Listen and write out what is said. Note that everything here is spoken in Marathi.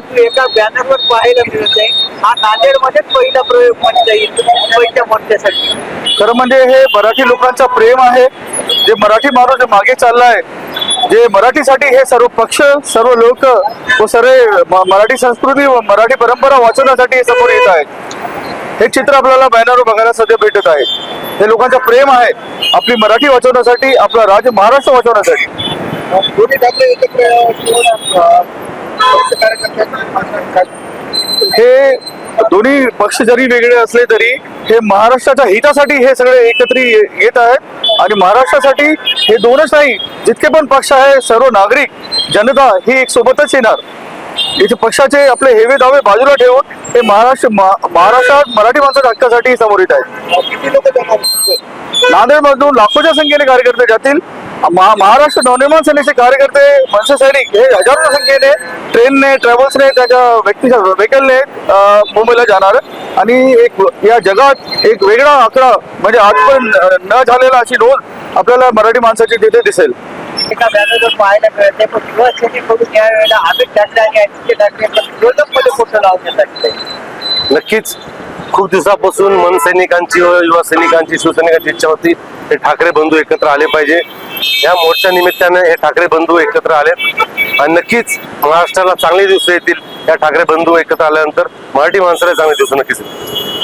परंतु एका बॅनरवर पाहायला मिळत आहे. हा नांदेडमध्येच पहिला प्रयोग म्हणता येईल मुंबईच्या मोर्चासाठी. खरं म्हणजे हे मराठी लोकांचा प्रेम आहे. जे मराठी माणूस जे मागे चाललाय जे मराठीसाठी हे सर्व पक्ष सर्व लोक व सर्व मराठी संस्कृती व मराठी परंपरा वाचवण्यासाठी हे समोर येत आहेत. हे चित्र आपल्याला बॅनरवर बघायला सध्या भेटत आहे. हे लोकांचं प्रेम आहे. आपली मराठी वाचवण्यासाठी आपला राज्य महाराष्ट्र वाचवण्यासाठी दोन्ही ठाकरे एकत्र येऊन, अं, पक्ष कार्यकर्त्यांना हे दोन्ही पक्ष जरी वेगळे असले तरी हे महाराष्ट्राच्या हितासाठी हे सगळे एकत्र येत आहेत. आणि महाराष्ट्रासाठी हे दोनच नाही जितके पण पक्ष आहे सर्व नागरिक जनता ही एक सोबतच येणार. इथे पक्षाचे आपले हेवे दावे बाजूला ठेवून हे महाराष्ट्र महाराष्ट्रात मराठी माणसाच्या हक्कासाठी समोर येत आहेत. नांदेडमधून नांदेड मधून लाखोच्या संख्येने कार्यकर्ते जातील. महाराष्ट्र नवनिर्माण सेनेचे कार्यकर्ते मनसे सैनिक हे हजारोच्या संख्येने ट्रेनने ट्रॅव्हल्सने त्याच्या व्यक्तीच्या व्हेकलने मुंबईला जाणार. आणि एक या जगात एक वेगळा आकडा म्हणजे आजपर्यंत न झालेला अशी नोंद आपल्याला मराठी माणसाची तिथे दिसेल. एका पाहायला मिळत पण या वेळेला आणि विरोधकमध्ये नक्कीच. खूप दिवसापासून मन सैनिकांची व युवा सैनिकांची शिवसैनिकांची इच्छा होती. हे ठाकरे बंधू एकत्र आले पाहिजे. या मोर्चा निमित्ताने हे ठाकरे बंधू एकत्र आले आणि नक्कीच महाराष्ट्राला चांगले दिवस येतील या ठाकरे बंधू एकत्र आल्यानंतर मराठी माणसाला चांगले दिवस नक्कीच येतील.